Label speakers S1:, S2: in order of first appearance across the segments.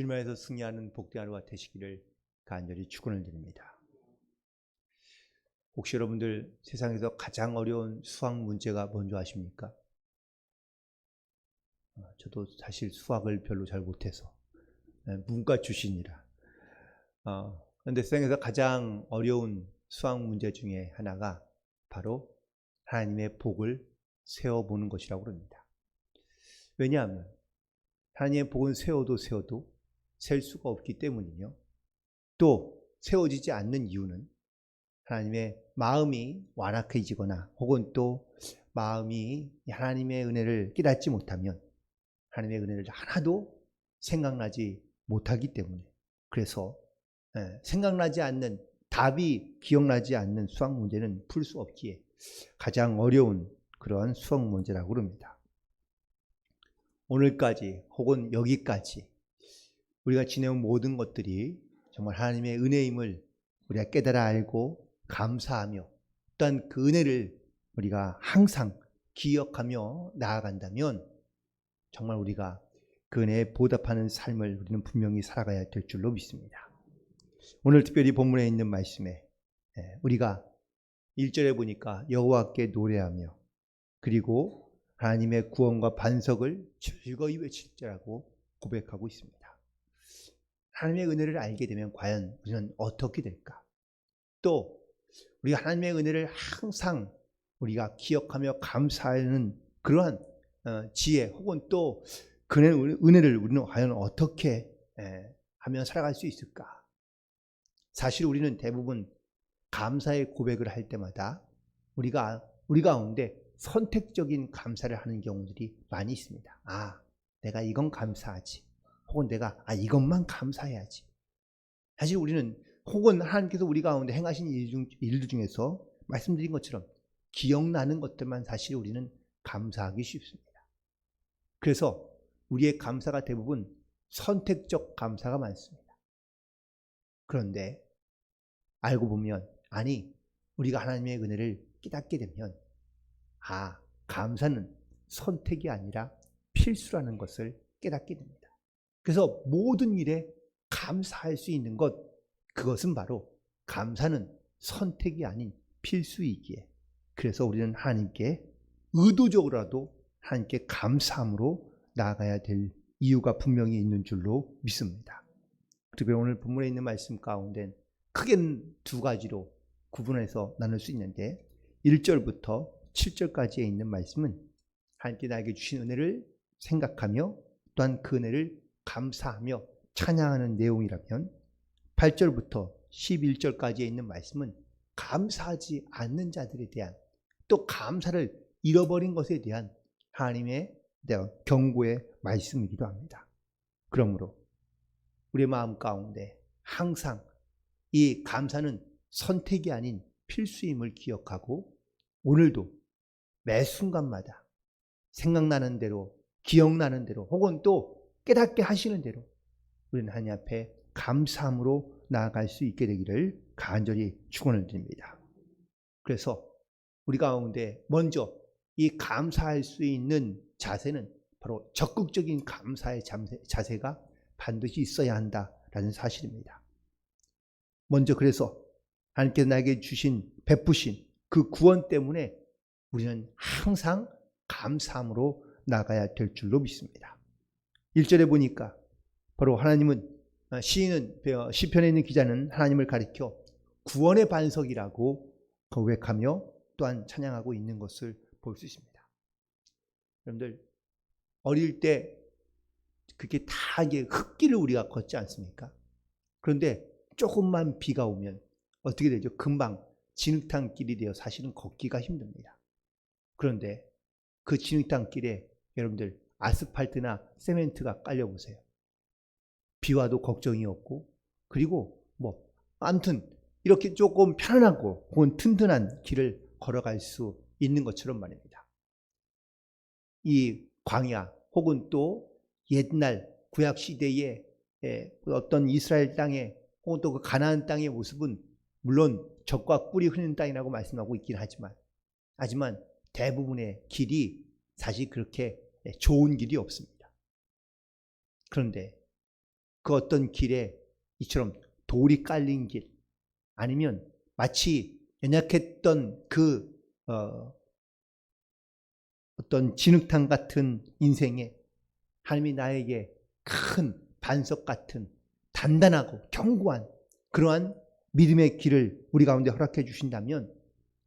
S1: 주님 안에서 승리하는 복된 하루가 되시기를 간절히 축원을 드립니다. 혹시 여러분들 세상에서 가장 어려운 수학 문제가 뭔지 아십니까? 어, 저도 사실 수학을 별로 잘 못해서 네, 문과 출신이라. 어, 그런데 세상에서 가장 어려운 수학 문제 중에 하나가 바로 하나님의 복을 세워보는 것이라고 합니다. 왜냐하면 하나님의 복은 세워도 세워도 셀 수가 없기 때문이요. 또 세워지지 않는 이유는 하나님의 마음이 완악해지거나 혹은 또 마음이 하나님의 은혜를 깨닫지 못하면 하나님의 은혜를 하나도 생각나지 못하기 때문에 그래서 예, 생각나지 않는 답이 기억나지 않는 수학 문제는 풀 수 없기에 가장 어려운 그런 수학 문제라고 합니다. 오늘까지 혹은 여기까지 우리가 지내온 모든 것들이 정말 하나님의 은혜임을 우리가 깨달아 알고 감사하며 또한 그 은혜를 우리가 항상 기억하며 나아간다면 정말 우리가 그 은혜에 보답하는 삶을 우리는 분명히 살아가야 될 줄로 믿습니다. 오늘 특별히 본문에 있는 말씀에 예, 우리가 1절에 보니까 여호와께 노래하며 그리고 하나님의 구원과 반석을 즐거이 외칠 자라고 고백하고 있습니다. 하나님의 은혜를 알게 되면 과연 우리는 어떻게 될까? 또 우리가 하나님의 은혜를 항상 우리가 기억하며 감사하는 그러한 어, 지혜 혹은 또그 은혜를 우리는 과연 어떻게 하면 살아갈 수 있을까? 사실 우리는 대부분 감사의 고백을 할 때마다 우리가 우리 가운데 선택적인 감사를 하는 경우들이 많이 있습니다. 아, 내가 이건 감사하지. 혹은 내가 아 이것만 감사해야지. 사실 우리는 혹은 하나님께서 우리 가운데 행하신 일 중, 일들 중에서 말씀드린 것처럼 기억나는 것들만 사실 우리는 감사하기 쉽습니다. 그래서 우리의 감사가 대부분 선택적 감사가 많습니다. 그런데 알고 보면 아니 우리가 하나님의 은혜를 깨닫게 되면 아 감사는 선택이 아니라 필수라는 것을 깨닫게 됩니다. 그래서 모든 일에 감사할 수 있는 것 그것은 바로 감사는 선택이 아닌 필수이기에 그래서 우리는 하나님께 의도적으로라도 하나님께 감사함으로 나아가야 될 이유가 분명히 있는 줄로 믿습니다. 그리고 오늘 본문에 있는 말씀 가운데 크게 두 가지로 구분해서 나눌 수 있는데 1절부터 7절까지에 있는 말씀은 하나님께 나에게 주신 은혜를 생각하며 또한 그 은혜를 감사하며 찬양하는 내용이라면 8절부터 11절까지에 있는 말씀은 감사하지 않는 자들에 대한 또 감사를 잃어버린 것에 대한 하나님의 경고의 말씀이기도 합니다. 그러므로 우리의 마음 가운데 항상 이 감사는 선택이 아닌 필수임을 기억하고 오늘도 매 순간마다 생각나는 대로 기억나는 대로 혹은 또 깨닫게 하시는 대로 우리는 하나님 앞에 감사함으로 나아갈 수 있게 되기를 간절히 축원을 드립니다. 그래서 우리 가운데 먼저 이 감사할 수 있는 자세는 바로 적극적인 감사의 자세가 반드시 있어야 한다라는 사실입니다. 먼저 그래서 하나님께서 나에게 주신 베푸신 그 구원 때문에 우리는 항상 감사함으로 나가야 될 줄로 믿습니다. 1절에 보니까 바로 하나님은 아, 시인은 어, 시편에 있는 기자는 하나님을 가리켜 구원의 반석이라고 고백하며 또한 찬양하고 있는 것을 볼 수 있습니다. 여러분들 어릴 때 그게 다 이게 흙길을 우리가 걷지 않습니까? 그런데 조금만 비가 오면 어떻게 되죠? 금방 진흙탕 길이 되어 사실은 걷기가 힘듭니다. 그런데 그 진흙탕 길에 여러분들 아스팔트나 세멘트가 깔려 보세요. 비 와도 걱정이 없고 그리고 뭐 아무튼 이렇게 조금 편안하고 혹은 튼튼한 길을 걸어갈 수 있는 것처럼 말입니다. 이 광야 혹은 또 옛날 구약 시대의 어떤 이스라엘 땅의 혹은 또 그 가나안 땅의 모습은 물론 적과 꿀이 흐르는 땅이라고 말씀하고 있긴 하지만 하지만 대부분의 길이 사실 그렇게 좋은 길이 없습니다. 그런데 그 어떤 길에 이처럼 돌이 깔린 길 아니면 마치 연약했던 그 어, 어떤 진흙탕 같은 인생에 하나님이 나에게 큰 반석 같은 단단하고 견고한 그러한 믿음의 길을 우리 가운데 허락해 주신다면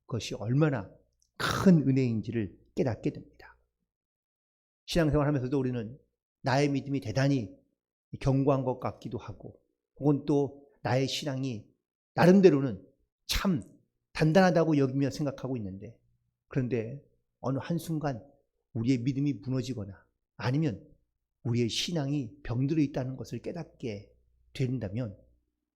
S1: 그것이 얼마나 큰 은혜인지를 깨닫게 됩니다. 신앙생활 하면서도 우리는 나의 믿음이 대단히 견고한 것 같기도 하고 혹은 또 나의 신앙이 나름대로는 참 단단하다고 여기며 생각하고 있는데 그런데 어느 한순간 우리의 믿음이 무너지거나 아니면 우리의 신앙이 병들어 있다는 것을 깨닫게 된다면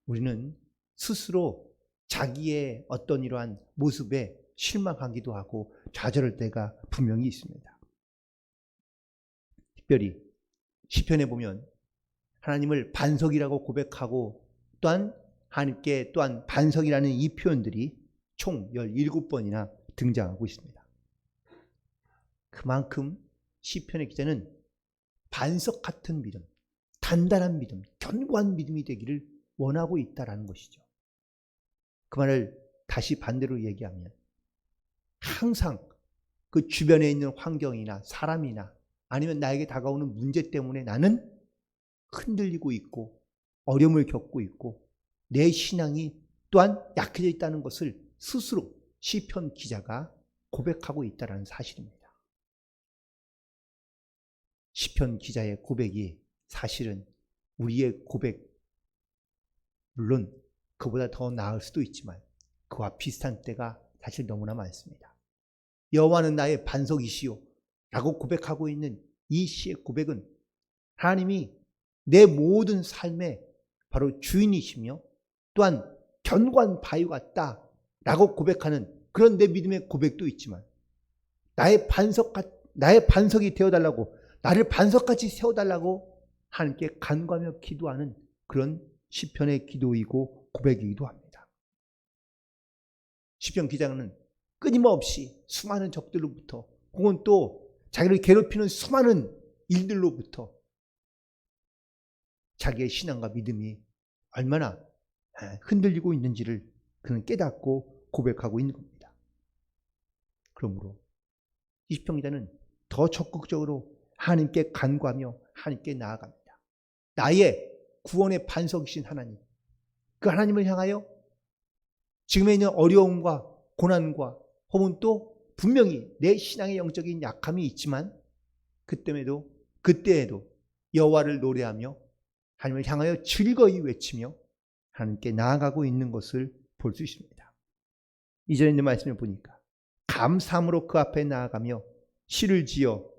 S1: 우리는 스스로 자기의 어떤 이러한 모습에 실망하기도 하고 좌절할 때가 분명히 있습니다. 특별히 시편에 보면 하나님을 반석이라고 고백하고 또한 하나님께 또한 반석이라는 이 표현들이 총 17번이나 등장하고 있습니다. 그만큼 시편의 기자는 반석 같은 믿음, 단단한 믿음, 견고한 믿음이 되기를 원하고 있다라는 것이죠. 그 말을 다시 반대로 얘기하면 항상 그 주변에 있는 환경이나 사람이나 아니면 나에게 다가오는 문제 때문에 나는 흔들리고 있고 어려움을 겪고 있고 내 신앙이 또한 약해져 있다는 것을 스스로 시편 기자가 고백하고 있다는 사실입니다. 시편 기자의 고백이 사실은 우리의 고백 물론 그보다 더 나을 수도 있지만 그와 비슷한 때가 사실 너무나 많습니다. 여호와는 나의 반석이시요 라고 고백하고 있는 이 시의 고백은 하나님이 내 모든 삶의 바로 주인이시며 또한 견고한 바위 같다 라고 고백하는 그런 내 믿음의 고백도 있지만 나의 반석 나의 반석이 되어달라고 나를 반석같이 세워달라고 하나님께 간과하며 기도하는 그런 시편의 기도이고 고백이기도 합니다. 시편 기자는 끊임없이 수많은 적들로부터 혹은 또 자기를 괴롭히는 수많은 일들로부터 자기의 신앙과 믿음이 얼마나 흔들리고 있는지를 그는 깨닫고 고백하고 있는 겁니다. 그러므로 이시편 기자는 더 적극적으로 하나님께 간구하며 하나님께 나아갑니다. 나의 구원의 반석이신 하나님. 그 하나님을 향하여 지금에 있는 어려움과 고난과 혹은 또 분명히 내 신앙의 영적인 약함이 있지만 그때에도 그때에도 여호와를 노래하며 하나님을 향하여 즐거이 외치며 하나님께 나아가고 있는 것을 볼 수 있습니다. 이전에 있는 말씀을 보니까 감사함으로 그 앞에 나아가며 시를 지어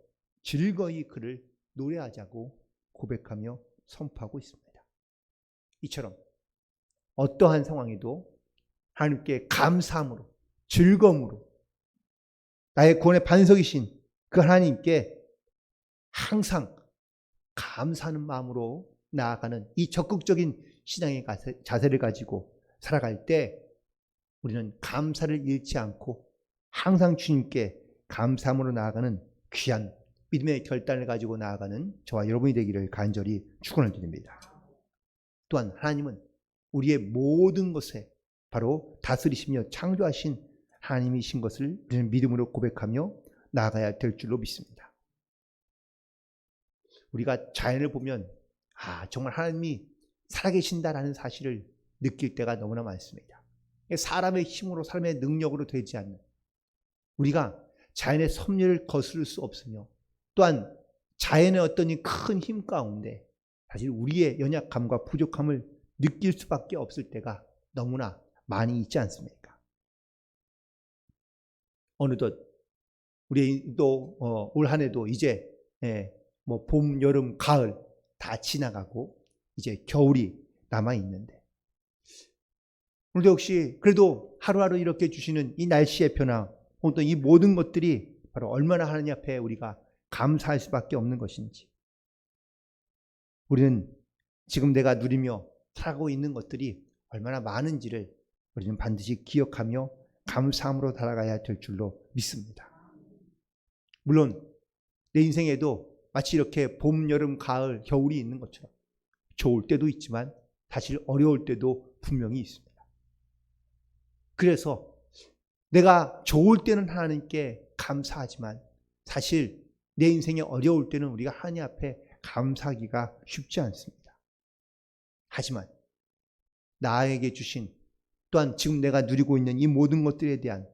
S1: 즐거이 그를 노래하자고 고백하며 선포하고 있습니다. 이처럼 어떠한 상황에도 하나님께 감사함으로 즐거움으로 나의 구원의 반석이신 그 하나님께 항상 감사하는 마음으로 나아가는 이 적극적인 신앙의 자세를 가지고 살아갈 때 우리는 감사를 잃지 않고 항상 주님께 감사함으로 나아가는 귀한 믿음의 결단을 가지고 나아가는 저와 여러분이 되기를 간절히 축원을 드립니다. 또한 하나님은 우리의 모든 것에 바로 다스리시며 창조하신 하나님이신 것을 우리는 믿음으로 고백하며 나아가야 될 줄로 믿습니다. 우리가 자연을 보면 아 정말 하나님이 살아계신다라는 사실을 느낄 때가 너무나 많습니다. 사람의 힘으로 사람의 능력으로 되지 않는 우리가 자연의 섭리를 거스를 수 없으며 또한 자연의 어떤 큰 힘 가운데 사실 우리의 연약함과 부족함을 느낄 수밖에 없을 때가 너무나 많이 있지 않습니까? 어느덧 우리 또올 어, 한해도 이제 예, 뭐 봄, 여름, 가을 다 지나가고 이제 겨울이 남아 있는데. 오늘도 역시 그래도 하루하루 이렇게 주시는 이 날씨의 변화 또이 모든 것들이 바로 얼마나 하나님 앞에 우리가 감사할 수밖에 없는 것인지. 우리는 지금 내가 누리며 살고 있는 것들이 얼마나 많은지를 우리는 반드시 기억하며 감사함으로 살아가야 될 줄로 믿습니다. 물론 내 인생에도 마치 이렇게 봄, 여름, 가을, 겨울이 있는 것처럼 좋을 때도 있지만 사실 어려울 때도 분명히 있습니다. 그래서 내가 좋을 때는 하나님께 감사하지만 사실 내 인생에 어려울 때는 우리가 하나님 앞에 감사하기가 쉽지 않습니다. 하지만 나에게 주신 또한 지금 내가 누리고 있는 이 모든 것들에 대한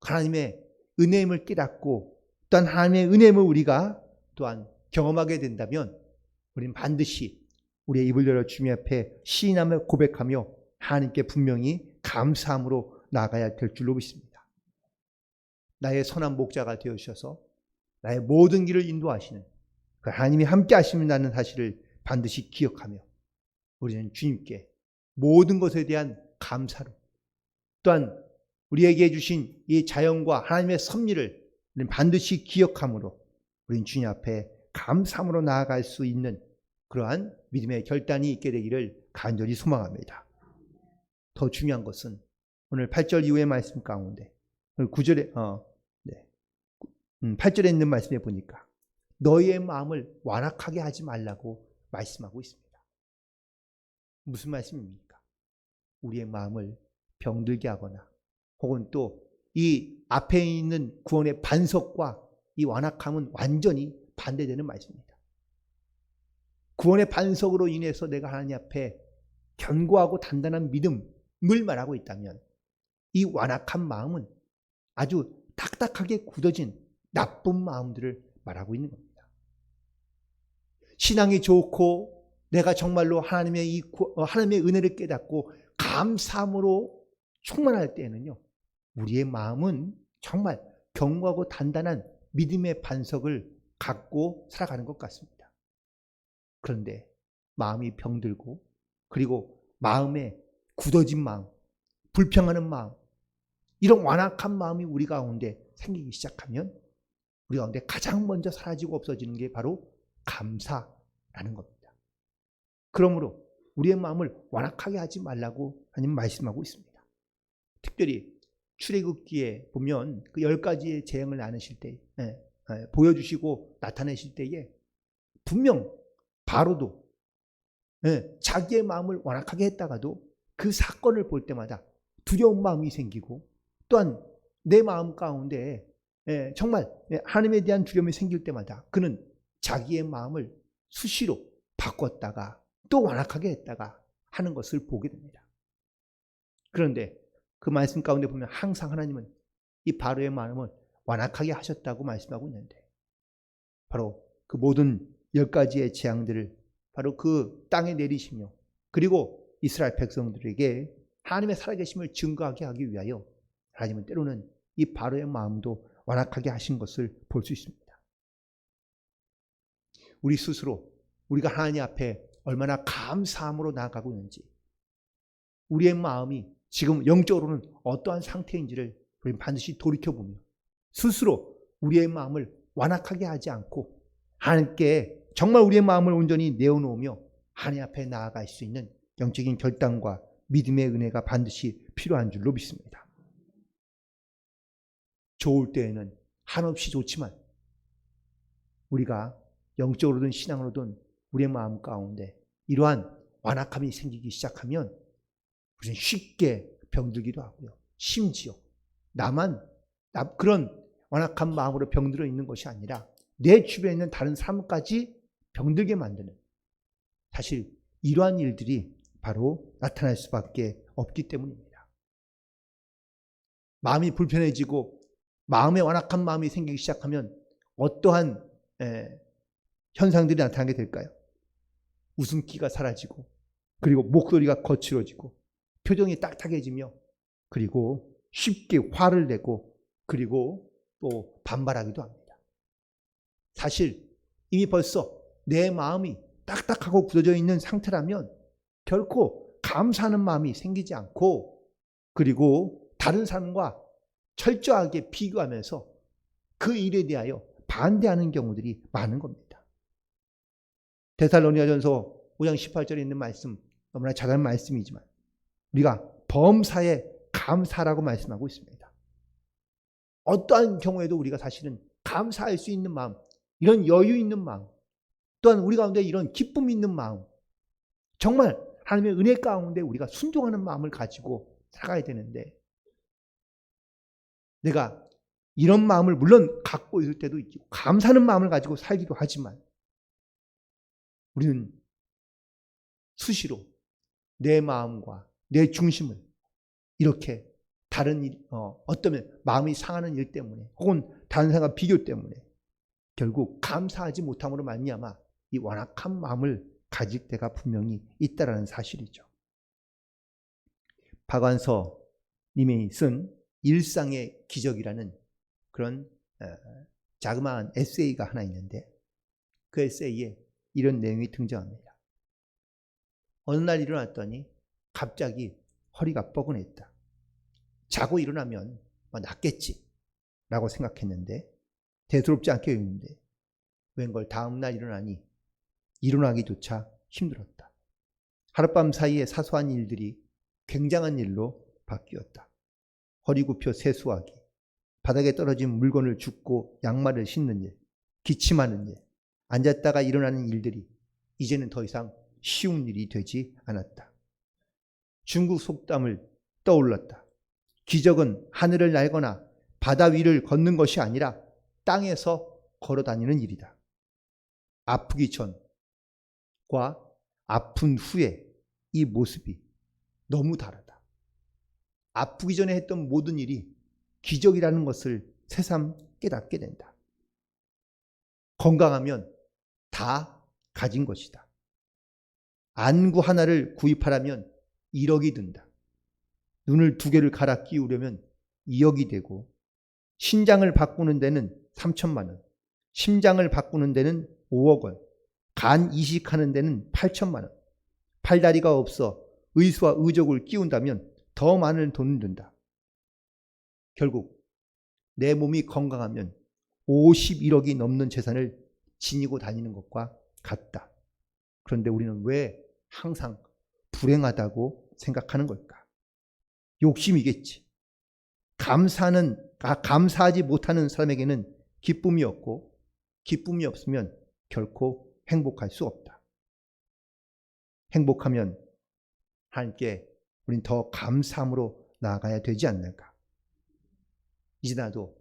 S1: 하나님의 은혜임을 깨닫고 또한 하나님의 은혜임을 우리가 또한 경험하게 된다면 우리는 반드시 우리의 입을 열어 주님 앞에 시인하며 고백하며 하나님께 분명히 감사함으로 나가야 될 줄로 믿습니다. 나의 선한 목자가 되어 주셔서 나의 모든 길을 인도하시는 그 하나님이 함께 하신다는 사실을 반드시 기억하며 우리는 주님께 모든 것에 대한 감사로 또한 우리에게 주신 이 자연과 하나님의 섭리를 반드시 기억함으로 우리는 주님 앞에 감사함으로 나아갈 수 있는 그러한 믿음의 결단이 있게 되기를 간절히 소망합니다. 더 중요한 것은 오늘 8절 이후의 말씀 가운데 9절에 어, 네. 음, 8절에 있는 말씀에 보니까 너희의 마음을 완악하게 하지 말라고 말씀하고 있습니다. 무슨 말씀입니까? 우리의 마음을 병들게 하거나 혹은 또 이 앞에 있는 구원의 반석과 이 완악함은 완전히 반대되는 말씀입니다. 구원의 반석으로 인해서 내가 하나님 앞에 견고하고 단단한 믿음을 말하고 있다면 이 완악한 마음은 아주 딱딱하게 굳어진 나쁜 마음들을 말하고 있는 겁니다. 신앙이 좋고 내가 정말로 하나님의 이 하나님의 은혜를 깨닫고 감사함으로 충만할 때에는요. 우리의 마음은 정말 견고하고 단단한 믿음의 반석을 갖고 살아가는 것 같습니다. 그런데 마음이 병들고 그리고 마음에 굳어진 마음, 불평하는 마음, 이런 완악한 마음이 우리 가운데 생기기 시작하면 우리 가운데 가장 먼저 사라지고 없어지는 게 바로 감사라는 겁니다. 그러므로 우리의 마음을 완악하게 하지 말라고 하나님 말씀하고 있습니다. 특별히 출애굽기에 보면 그 열 가지의 재앙을 나누실 때 예, 예, 보여주시고 나타내실 때에 분명 바로도 예, 자기의 마음을 완악하게 했다가도 그 사건을 볼 때마다 두려운 마음이 생기고 또한 내 마음 가운데 예, 정말 예, 하나님에 대한 두려움이 생길 때마다 그는 자기의 마음을 수시로 바꿨다가 또 완악하게 했다가 하는 것을 보게 됩니다. 그런데 그 말씀 가운데 보면 항상 하나님은 이 바로의 마음을 완악하게 하셨다고 말씀하고 있는데 바로 그 모든 열 가지의 재앙들을 바로 그 땅에 내리시며 그리고 이스라엘 백성들에게 하나님의 살아계심을 증거하게 하기 위하여 하나님은 때로는 이 바로의 마음도 완악하게 하신 것을 볼 수 있습니다. 우리 스스로 우리가 하나님 앞에 얼마나 감사함으로 나아가고 있는지 우리의 마음이 지금 영적으로는 어떠한 상태인지를 우리 반드시 돌이켜보며 스스로 우리의 마음을 완악하게 하지 않고 하나님께 정말 우리의 마음을 온전히 내어놓으며 하나님 앞에 나아갈 수 있는 영적인 결단과 믿음의 은혜가 반드시 필요한 줄로 믿습니다. 좋을 때에는 한없이 좋지만 우리가 영적으로든 신앙으로든 우리의 마음 가운데 이러한 완악함이 생기기 시작하면 우리는 쉽게 병들기도 하고요. 심지어 나만 그런 완악한 마음으로 병들어 있는 것이 아니라 내 주변에 있는 다른 사람까지 병들게 만드는 사실 이러한 일들이 바로 나타날 수밖에 없기 때문입니다. 마음이 불편해지고 마음에 완악한 마음이 생기기 시작하면 어떠한 에, 현상들이 나타나게 될까요? 웃음기가 사라지고 그리고 목소리가 거칠어지고 표정이 딱딱해지며 그리고 쉽게 화를 내고 그리고 또 반발하기도 합니다. 사실 이미 벌써 내 마음이 딱딱하고 굳어져 있는 상태라면 결코 감사하는 마음이 생기지 않고 그리고 다른 사람과 철저하게 비교하면서 그 일에 대하여 반대하는 경우들이 많은 겁니다. 데살로니아전서 5장 18절에 있는 말씀 너무나 작은 말씀이지만 우리가 범사에 감사라고 말씀하고 있습니다. 어떠한 경우에도 우리가 사실은 감사할 수 있는 마음, 이런 여유 있는 마음, 또한 우리 가운데 이런 기쁨 있는 마음, 정말 하나님의 은혜 가운데 우리가 순종하는 마음을 가지고 살아가야 되는데 내가 이런 마음을 물론 갖고 있을 때도 있고 감사하는 마음을 가지고 살기도 하지만 우리는 수시로 내 마음과 내 중심을 이렇게 다른 일, 어, 어쩌면 마음이 상하는 일 때문에 혹은 다른 사람과 비교 때문에 결국 감사하지 못함으로 말미암아 이 완악한 마음을 가질 때가 분명히 있다라는 사실이죠. 박완서 님이 쓴 일상의 기적이라는 그런 어, 자그마한 에세이가 하나 있는데 그 에세이에 이런 내용이 등장합니다. 어느 날 일어났더니 갑자기 허리가 뻐근했다. 자고 일어나면 뭐 낫겠지 라고 생각했는데 대수롭지 않게 여겼는데 웬걸 다음날 일어나니 일어나기조차 힘들었다. 하룻밤 사이에 사소한 일들이 굉장한 일로 바뀌었다. 허리 굽혀 세수하기, 바닥에 떨어진 물건을 줍고 양말을 신는 일, 기침하는 일, 앉았다가 일어나는 일들이 이제는 더 이상 쉬운 일이 되지 않았다. 중국 속담을 떠올랐다. 기적은 하늘을 날거나 바다 위를 걷는 것이 아니라 땅에서 걸어 다니는 일이다. 아프기 전과 아픈 후에 이 모습이 너무 다르다. 아프기 전에 했던 모든 일이 기적이라는 것을 새삼 깨닫게 된다. 건강하면 다 가진 것이다. 안구 하나를 구입하려면 1억이 든다. 눈을 두 개를 갈아 끼우려면 2억이 되고 신장을 바꾸는 데는 3천만 원, 심장을 바꾸는 데는 5억 원, 간 이식하는 데는 8천만 원, 팔다리가 없어 의수와 의족을 끼운다면 더 많은 돈을 든다. 결국 내 몸이 건강하면 51억이 넘는 재산을 지니고 다니는 것과 같다. 그런데 우리는 왜 항상 불행하다고 생각하는 걸까? 욕심이겠지. 감사는 아, 감사하지 못하는 사람에게는 기쁨이 없고 기쁨이 없으면 결코 행복할 수 없다. 행복하면 하나님께 우린 더 감사함으로 나아가야 되지 않는가? 이제 나도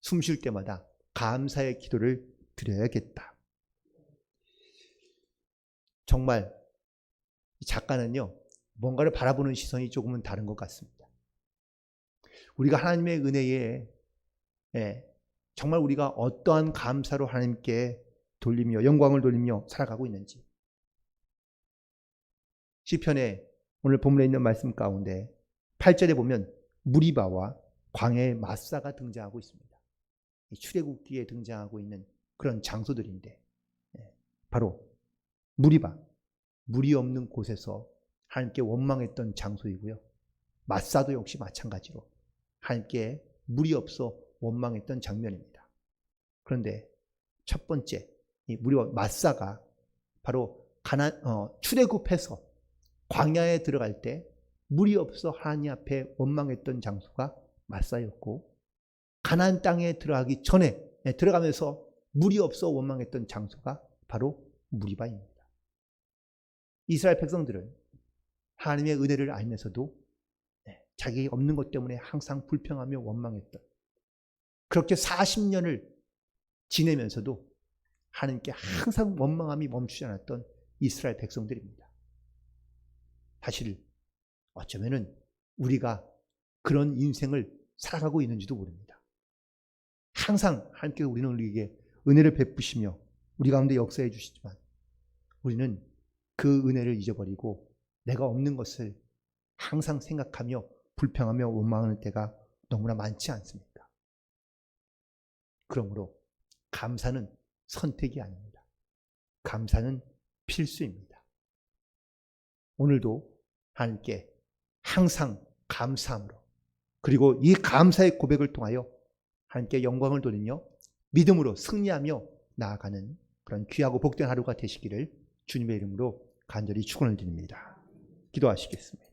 S1: 숨 쉴 때마다 감사의 기도를 드려야겠다. 정말 작가는요, 뭔가를 바라보는 시선이 조금은 다른 것 같습니다. 우리가 하나님의 은혜에 예, 정말 우리가 어떠한 감사로 하나님께 돌리며 영광을 돌리며 살아가고 있는지 시편에 오늘 본문에 있는 말씀 가운데 8절에 보면 무리바와 광야의 마사가 등장하고 있습니다. 출애굽기에 등장하고 있는 그런 장소들인데 예, 바로 무리바 물이 없는 곳에서 하나님께 원망했던 장소이고요. 마사도 역시 마찬가지로 하나님께 물이 없어 원망했던 장면입니다. 그런데 첫 번째 이 무리와 마사가 바로 가난 어, 출애굽해서 광야에 들어갈 때 물이 없어 하나님 앞에 원망했던 장소가 마사였고 가나안 땅에 들어가기 전에 예, 들어가면서 물이 없어 원망했던 장소가 바로 무리바입니다. 이스라엘 백성들은 하나님의 은혜를 알면서도 예, 자기 없는 것 때문에 항상 불평하며 원망했던 그렇게 40년을 지내면서도 하나님께 항상 원망함이 멈추지 않았던 이스라엘 백성들입니다. 사실 어쩌면은 우리가 그런 인생을 살아가고 있는지도 모릅니다. 항상 하나님께 우리는 우리에게 은혜를 베푸시며 우리 가운데 역사해 주시지만 우리는 그 은혜를 잊어버리고 내가 없는 것을 항상 생각하며 불평하며 원망하는 때가 너무나 많지 않습니까? 그러므로 감사는 선택이 아닙니다. 감사는 필수입니다. 오늘도 하나님께 항상 감사함으로 그리고 이 감사의 고백을 통하여 하나님께 영광을 돌리며 믿음으로 승리하며 나아가는 그런 귀하고 복된 하루가 되시기를 주님의 이름으로 간절히 축원을 드립니다. 기도하시겠습니다.